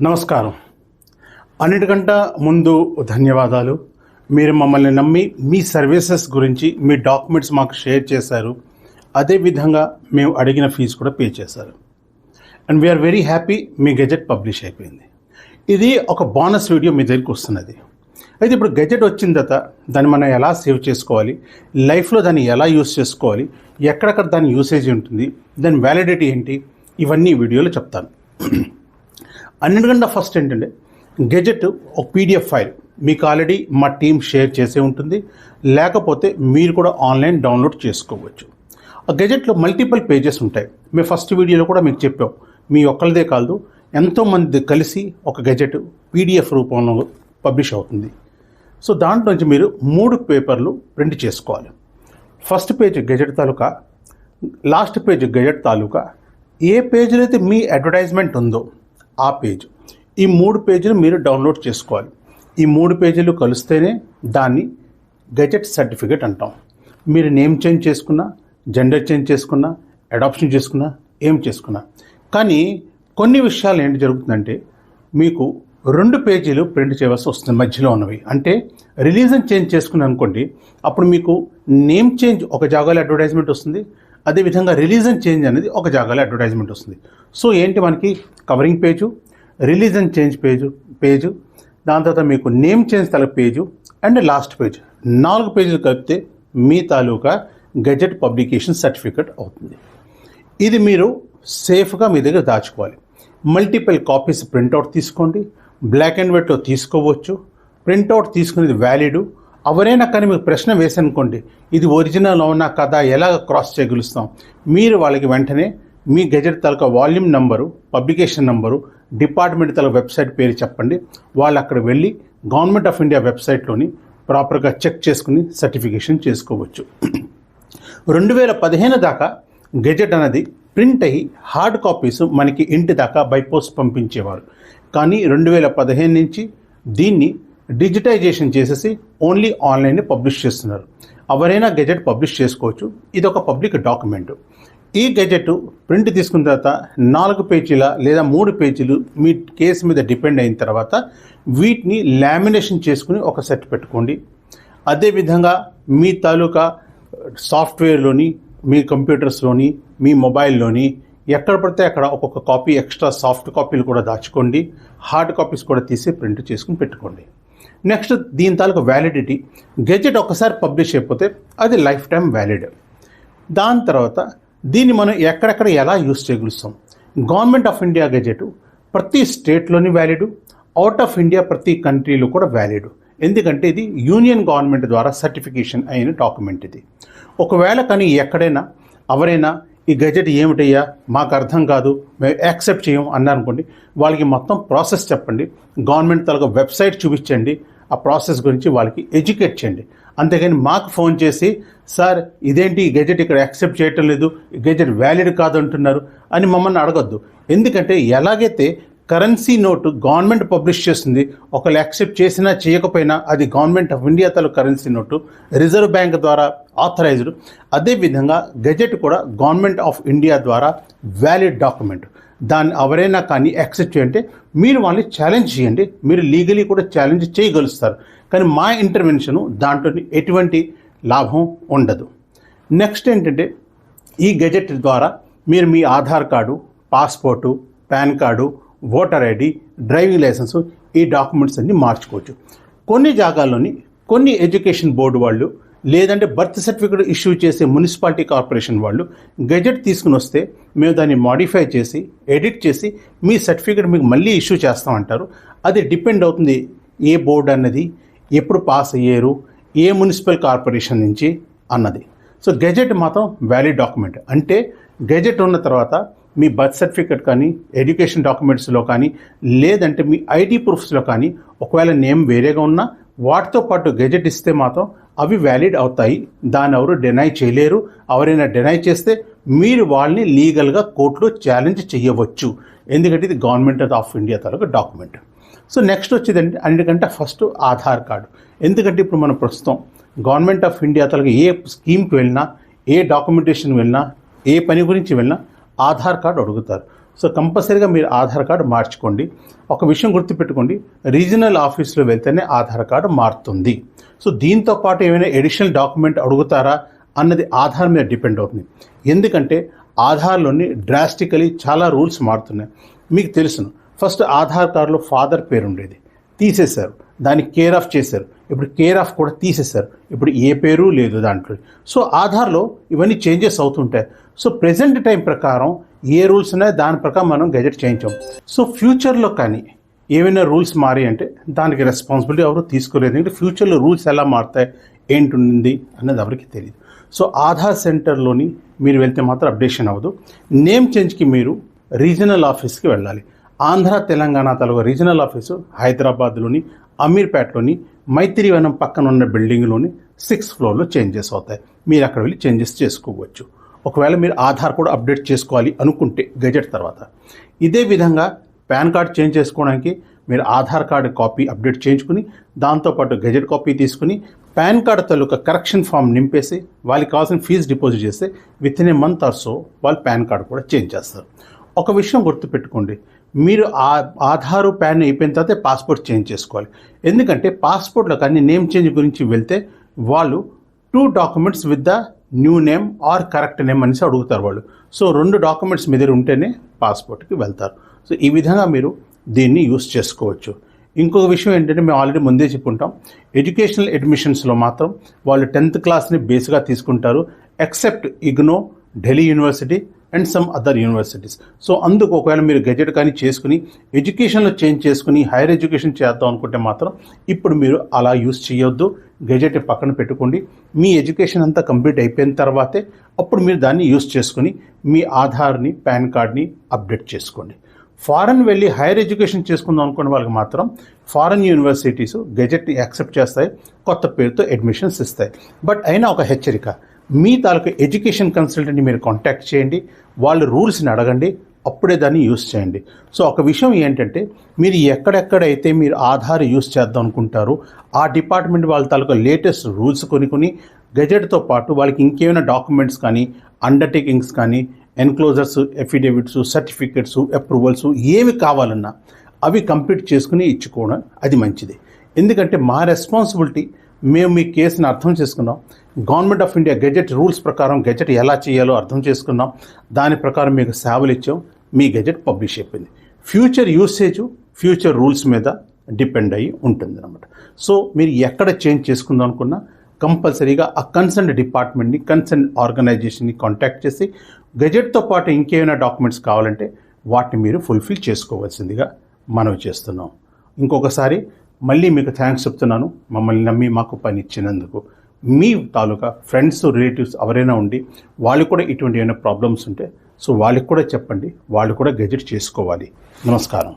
నమస్కారం. అన్నిటికంటే ముందు ధన్యవాదాలు. మీరు మమ్మల్ని నమ్మి మీ సర్వీసెస్ గురించి మీ డాక్యుమెంట్స్ మాకు షేర్ చేశారు. అదేవిధంగా మేము అడిగిన ఫీజు కూడా పే చేశారు. అండ్ వీఆర్ వెరీ హ్యాపీ మీ గెజెట్ పబ్లిష్ అయిపోయింది. ఇది ఒక బోనస్ వీడియో మీ దగ్గరికి వస్తున్నది. అయితే ఇప్పుడు గెజెట్ వచ్చిన తర్వాత దాన్ని మనం ఎలా సేవ్ చేసుకోవాలి? లైఫ్లో దాన్ని ఎలా యూస్ చేసుకోవాలి? ఎక్కడెక్కడ దాని యూసేజ్ ఉంటుంది? దాని వ్యాలిడిటీ ఏంటి? ఇవన్నీ వీడియోలో చెప్తాను. అన్నిటికన్నా ఫస్ట్ ఏంటంటే గెజెట్ ఒక పీడిఎఫ్ ఫైల్ మీకు ఆల్రెడీ మా టీం షేర్ చేసే ఉంటుంది. లేకపోతే మీరు కూడా ఆన్లైన్ డౌన్లోడ్ చేసుకోవచ్చు. ఆ గెజెట్లో మల్టిపుల్ పేజెస్ ఉంటాయి. మేము ఫస్ట్ వీడియోలో కూడా మీకు చెప్పాం. మీ ఒక్కరిదే కాదు ఎంతోమంది కలిసి ఒక గెజెట్ పీడిఎఫ్ రూపంలో పబ్లిష్ అవుతుంది. సో దాంట్లో నుంచి మీరు మూడు పేపర్లు ప్రింట్ చేసుకోవాలి. ఫస్ట్ పేజ్ గెజెట్ తాలూకా లాస్ట్ పేజ్ గెజెట్ తాలూకా ఏ పేజీలో అయితే మీ అడ్వర్టైజ్మెంట్ ఉందో ఆ పేజ్. ఈ మూడు పేజీలు మీరు డౌన్లోడ్ చేసుకోవాలి. ఈ మూడు పేజీలు కలిస్తేనే దాన్ని గెజెట్ సర్టిఫికేట్ అంటాం. మీరు నేమ్ చేంజ్ చేసుకున్నా జెండర్ చేంజ్ చేసుకున్నా అడాప్షన్ చేసుకున్నా ఏం చేసుకున్నా. కానీ కొన్ని విషయాలు ఏంటి జరుగుతుందంటే మీకు రెండు పేజీలు ప్రింట్ చేయవలసి వస్తుంది మధ్యలో ఉన్నవి. అంటే రిలీజన్ చేంజ్ చేసుకుని అనుకోండి అప్పుడు మీకు నేమ్ చేంజ్ ఒక జాగాలో అడ్వర్టైజ్మెంట్ వస్తుంది అదేవిధంగా రిలీజన్ చేంజ్ అనేది ఒక జాగాలో అడ్వర్టైజ్మెంట్ వస్తుంది. సో ఏంటి మనకి covering page religion change page page దాని తర్వాత మీకు నేమ్ చేంజ్ తల పేజు అండ్ లాస్ట్ పేజ్. నాలుగు పేజీలు కలిపితే మీ తాలూకా గెజెట్ పబ్లికేషన్ సర్టిఫికెట్ అవుతుంది. ఇది మీరు సేఫ్గా మీ దగ్గర దాచుకోవాలి. మల్టిపుల్ కాపీస్ ప్రింట్అవుట్ తీసుకోండి. బ్లాక్ అండ్ వైట్లో తీసుకోవచ్చు. ప్రింట్అవుట్ తీసుకునేది వ్యాలిడ్. ఎవరైనా కానీ మీకు ప్రశ్న వేసనుకోండి ఇది ఒరిజినల్ అవునా కథ ఎలా క్రాస్ చేయగలుస్తాం మీరు వాళ్ళకి వెంటనే మీ గెజెట్ తాలూకా volume number publication number department తల వెబ్సైట్ పేరు చెప్పండి. వాళ్ళు అక్కడ వెళ్ళి గవర్నమెంట్ ఆఫ్ ఇండియా వెబ్సైట్లోని ప్రాపర్గా చెక్ చేసుకుని సర్టిఫికేషన్ చేసుకోవచ్చు. రెండు వేల పదిహేను దాకా గెజెట్ అనేది ప్రింట్ అయ్యి హార్డ్ కాపీస్ మనకి ఇంటి దాకా బై పోస్ట్ పంపించేవారు. కానీ రెండు వేల పదిహేను నుంచి దీన్ని డిజిటైజేషన్ చేసేసి ఓన్లీ ఆన్లైన్ పబ్లిష్ చేస్తున్నారు. ఎవరైనా గెజెట్ పబ్లిష్ చేసుకోవచ్చు. ఇది ఒక పబ్లిక్ డాక్యుమెంట్. ఈ గెజెట్ ప్రింట్ తీసుకున్న తర్వాత నాలుగు పేజీల లేదా మూడు పేజీలు మీ కేసు మీద డిపెండ్ అయిన తర్వాత వీటిని లామినేషన్ చేసుకుని ఒక సెట్ పెట్టుకోండి. అదేవిధంగా మీ తాలూకా సాఫ్ట్వేర్లోని మీ కంప్యూటర్స్లోని మీ మొబైల్లోని ఎక్కడ పడితే అక్కడ ఒక్కొక్క కాపీ ఎక్స్ట్రా సాఫ్ట్ కాపీలు కూడా దాచుకోండి. హార్డ్ కాపీస్ కూడా తీసి ప్రింట్ చేసుకుని పెట్టుకోండి. నెక్స్ట్ దీని తాలూకా వ్యాలిడిటీ గెజెట్ ఒకసారి పబ్లిష్ అయిపోతే అది లైఫ్ టైం వ్యాలిడ్ దాని తర్వాత దీన్ని మనం ఎక్కడెక్కడ ఎలా యూస్ చేయగలుస్తాం? గవర్నమెంట్ ఆఫ్ ఇండియా గెజెట్ ప్రతి స్టేట్లోని వ్యాలిడ్ అవుట్ ఆఫ్ ఇండియా ప్రతి కంట్రీలో కూడా వ్యాలిడ్ ఎందుకంటే ఇది యూనియన్ గవర్నమెంట్ ద్వారా సర్టిఫికేషన్ అయిన డాక్యుమెంట్ ఇది. ఒకవేళ కానీ ఎక్కడైనా ఎవరైనా ఈ గెజెట్ ఏమిటయ్యా? మాకు అర్థం కాదు మేము యాక్సెప్ట్ చేయం అన్నారనుకోండి వాళ్ళకి మొత్తం ప్రాసెస్ చెప్పండి. గవర్నమెంట్ తరగ వెబ్సైట్ చూపించండి. ఆ ప్రాసెస్ గురించి వాళ్ళకి ఎడ్యుకేట్ చేయండి. అంతేగాని మాకు ఫోన్ చేసి సార్ ఇదేంటి ఈ గెజెట్ ఇక్కడ యాక్సెప్ట్ చేయటం లేదు ఈ గెజెట్ వ్యాలిడ్ కాదు అంటున్నారు అని మమ్మల్ని అడగద్దు. ఎందుకంటే ఎలాగైతే కరెన్సీ నోటు గవర్నమెంట్ పబ్లిష్ చేస్తుంది ఒకళ్ళు యాక్సెప్ట్ చేసినా చేయకపోయినా అది గవర్నమెంట్ ఆఫ్ ఇండియా తల కరెన్సీ నోటు రిజర్వ్ బ్యాంక్ ద్వారా ఆథరైజ్డ్. అదేవిధంగా గెజెట్ కూడా గవర్నమెంట్ ఆఫ్ ఇండియా ద్వారా వ్యాలిడ్ డాక్యుమెంట్. దాన్ని ఎవరైనా కానీ యాక్సెప్ట్ చేయంటే మీరు వాళ్ళని ఛాలెంజ్ చేయండి. మీరు లీగలీ కూడా ఛాలెంజ్ చేయగలుస్తారు. కానీ మా ఇంటర్వెన్షన్ దాంట్లో ఎటువంటి లాభం ఉండదు. నెక్స్ట్ ఏంటంటే ఈ గెజెట్ ద్వారా మీరు మీ Aadhaar card passport PAN card voter ID driving licence ఈ డాక్యుమెంట్స్ అన్నీ మార్చుకోవచ్చు. కొన్ని జాగాల్లోని కొన్ని ఎడ్యుకేషన్ బోర్డు వాళ్ళు లేదంటే బర్త్ సర్టిఫికేట్ ఇష్యూ చేసే మున్సిపాలిటీ కార్పొరేషన్ వాళ్ళు గెజెట్ తీసుకుని వస్తే మేము దాన్ని మాడిఫై చేసి ఎడిట్ చేసి మీ సర్టిఫికేట్ మీకు మళ్ళీ ఇష్యూ చేస్తామంటారు. అది డిపెండ్ అవుతుంది ఏ బోర్డు అన్నది ఎప్పుడు పాస్ అయ్యారు ఏ మున్సిపల్ కార్పొరేషన్ నుంచి అన్నది. సో గెజెట్ మాత్రం వ్యాలిడ్ డాక్యుమెంట్ అంటే గెజెట్ ఉన్న తర్వాత మీ బర్త్ సర్టిఫికేట్ కానీ ఎడ్యుకేషన్ డాక్యుమెంట్స్లో కానీ లేదంటే మీ ఐడి ప్రూఫ్స్లో కానీ ఒకవేళ నేమ్ వేరేగా ఉన్నా వాటితో పాటు గెజెట్ ఇస్తే మాత్రం అవి వ్యాలిడ్ అవుతాయి. దాన్ని ఎవరు డినై చేయలేరు. ఎవరైనా డినై చేస్తే మీరు వాళ్ళని లీగల్గా కోర్టులో ఛాలెంజ్ చేయవచ్చు. ఎందుకంటే ఇది గవర్నమెంట్ ఆఫ్ ఇండియా తాలూకా డాక్యుమెంట్ సో నెక్స్ట్ వచ్చేదండి అన్నిటికంటే ఫస్ట్ ఆధార్ కార్డు. ఎందుకంటే ఇప్పుడు మనం ప్రస్తుతం గవర్నమెంట్ ఆఫ్ ఇండియా తాలూకా ఏ స్కీమ్కి వెళ్ళినా ఏ డాక్యుమెంటేషన్ వెళ్ళినా ఏ పని గురించి వెళ్ళినా ఆధార్ కార్డు అడుగుతారు. సో కంపల్సరీగా మీరు ఆధార్ కార్డు మార్చుకోండి. ఒక విషయం గుర్తుపెట్టుకోండి. రీజనల్ ఆఫీస్లో వెళ్తేనే ఆధార్ కార్డు మారుతుంది. సో దీంతో పాటు ఏమైనా ఎడిషనల్ డాక్యుమెంట్ అడుగుతారా అన్నది ఆధార్ మీద డిపెండ్ అవుతుంది. ఎందుకంటే ఆధార్లోని డ్రాస్టికలీ చాలా రూల్స్ మారుతున్నాయి. మీకు తెలుసును. ఫస్ట్ ఆధార్ కార్డులో ఫాదర్ పేరు ఉండేది. తీసేశారు. దాన్ని కేర్ ఆఫ్ చేశారు. ఇప్పుడు కేర్ ఆఫ్ కూడా తీసేశారు. ఇప్పుడు ఏ పేరు లేదు దాంట్లో. సో ఆధార్లో ఇవన్నీ చేంజెస్ అవుతుంటాయి. సో ప్రెసెంట్ టైం ప్రకారం ఏ రూల్స్ ఉన్నాయో దాని ప్రకారం మనం గెజెట్ చేయించాం. సో ఫ్యూచర్లో కానీ ఏమైనా రూల్స్ మారి అంటే దానికి రెస్పాన్సిబిలిటీ ఎవరు తీసుకోలేదు. ఎందుకంటే ఫ్యూచర్లో రూల్స్ ఎలా మారుతాయి ఏంటుంది అన్నది ఎవరికి తెలియదు సో ఆధార్ సెంటర్లోని మీరు వెళ్తే మాత్రం అప్డేషన్ అవ్వదు. నేమ్ చేంజ్కి మీరు రీజనల్ ఆఫీస్కి వెళ్ళాలి. ఆంధ్ర తెలంగాణ తలగ రీజనల్ ఆఫీసు హైదరాబాద్లోని అమీర్పేటలోని మైత్రివనం పక్కన ఉన్న బిల్డింగ్లోని సిక్స్త్ ఫ్లోర్లో చేంజెస్ అవుతాయి. మీరు అక్కడ వెళ్ళి చేంజెస్ చేసుకోవచ్చు. ఒకవేళ మీరు ఆధార్ కూడా అప్డేట్ చేసుకోవాలి అనుకుంటే గెజెట్ తర్వాత. ఇదే విధంగా పాన్ కార్డ్ చేంజ్ చేసుకోవడానికి మీరు ఆధార్ కార్డు కాపీ అప్డేట్ చేయించుకుని దాంతోపాటు గెజెట్ కాపీ తీసుకుని పాన్ కార్డు తాలూకా కరెక్షన్ ఫామ్ నింపేసి వాళ్ళకి కావాల్సిన ఫీజు డిపాజిట్ చేస్తే with in a month or so వాళ్ళు పాన్ కార్డు కూడా చేంజ్ చేస్తారు. ఒక విషయం గుర్తుపెట్టుకోండి. మీరు ఆ ఆధారు ప్యాన్ అయిపోయిన తర్వాత పాస్పోర్ట్ చేంజ్ చేసుకోవాలి. ఎందుకంటే పాస్పోర్ట్లో కానీ నేమ్ చేంజ్ గురించి వెళ్తే వాళ్ళు two documents with the new name or correct name అనేసి అడుగుతారు వాళ్ళు. సో రెండు డాక్యుమెంట్స్ మీ దగ్గర ఉంటేనే పాస్పోర్ట్కి వెళ్తారు. సో ఈ విధంగా మీరు దీన్ని యూస్ చేసుకోవచ్చు. ఇంకొక విషయం ఏంటంటే మేము ఆల్రెడీ ముందే చెప్పుకుంటాం ఎడ్యుకేషనల్ అడ్మిషన్స్లో మాత్రం వాళ్ళు టెన్త్ క్లాస్ని బేస్గా తీసుకుంటారు except IGNOU Delhi university and some other universities so అందుకు ఒకవేళ మీరు గెజెట్ కానీ చేసుకుని ఎడ్యుకేషన్లో చేంజ్ చేసుకుని హైయర్ ఎడ్యుకేషన్ చేద్దాం అనుకుంటే మాత్రం ఇప్పుడు మీరు అలా యూస్ చేయొద్దు. గెజెట్ పక్కన పెట్టుకోండి. మీ ఎడ్యుకేషన్ అంతా కంప్లీట్ అయిపోయిన తర్వాతే అప్పుడు మీరు దాన్ని యూస్ చేసుకుని మీ ఆధార్ని పాన్ కార్డ్ని అప్డేట్ చేసుకోండి. ఫారెన్ వెళ్ళి హైయర్ ఎడ్యుకేషన్ చేసుకుందాం అనుకున్న వాళ్ళకి మాత్రం ఫారెన్ యూనివర్సిటీస్ గెజెట్ని యాక్సెప్ట్ చేస్తాయి. కొత్త పేరుతో అడ్మిషన్స్ ఇస్తాయి. బట్ అయినా ఒక హెచ్చరిక మీ తాలూకు ఎడ్యుకేషన్ కన్సల్టెంట్ని మీరు కాంటాక్ట్ చేయండి వాళ్ళ రూల్స్ని అడగండి అప్పుడే దాన్ని యూస్ చేయండి. సో ఒక విషయం ఏంటంటే మీరు ఎక్కడెక్కడైతే మీరు ఆధార్ యూస్ చేద్దాం అనుకుంటారో ఆ డిపార్ట్మెంట్ వాళ్ళ తాలూకా లేటెస్ట్ రూల్స్ కొనుక్కొని గెజెట్తో పాటు వాళ్ళకి ఇంకేమైనా డాక్యుమెంట్స్ కానీ అండర్టేకింగ్స్ కానీ ఎన్క్లోజర్స్ ఎఫిడేవిట్స్ సర్టిఫికెట్స్ అప్రూవల్స్ ఏమి కావాలన్నా అవి కంప్లీట్ చేసుకుని ఇచ్చుకోవడం అది మంచిది. ఎందుకంటే మా రెస్పాన్సిబిలిటీ మేము మీ కేసుని అర్థం చేసుకున్నాం. Government of India gazette rules ప్రకారం గెజెట్ ఎలా చేయాలో అర్థం చేసుకున్నాం. దాని ప్రకారం మీకు సేవలు ఇచ్చాం. మీ గెజెట్ పబ్లిష్ అయిపోయింది. ఫ్యూచర్ యూసేజ్ ఫ్యూచర్ రూల్స్ మీద డిపెండ్ అయ్యి ఉంటుంది అనమాట సో మీరు ఎక్కడ చేంజ్ చేసుకుందాం అనుకున్నా కంపల్సరీగా ఆ కన్సర్న్ డిపార్ట్మెంట్ని కన్సర్న్ ఆర్గనైజేషన్ని కాంటాక్ట్ చేసి గెజెట్తో పాటు ఇంకేమైనా డాక్యుమెంట్స్ కావాలంటే వాటిని మీరు ఫుల్ఫిల్ చేసుకోవాల్సిందిగా మనవి చేస్తున్నాం. ఇంకొకసారి మళ్ళీ మీకు థ్యాంక్స్ చెప్తున్నాను. మమ్మల్ని నమ్మి మాకు పని ఇచ్చినందుకు మీ తాలూకా ఫ్రెండ్స్ రిలేటివ్స్ ఎవరైనా ఉండి వాళ్ళు కూడా ఇటువంటి ఏమైనా ప్రాబ్లమ్స్ ఉంటే సో వాళ్ళకి కూడా చెప్పండి. వాళ్ళు కూడా గెజెట్ చేసుకోవాలి. నమస్కారం.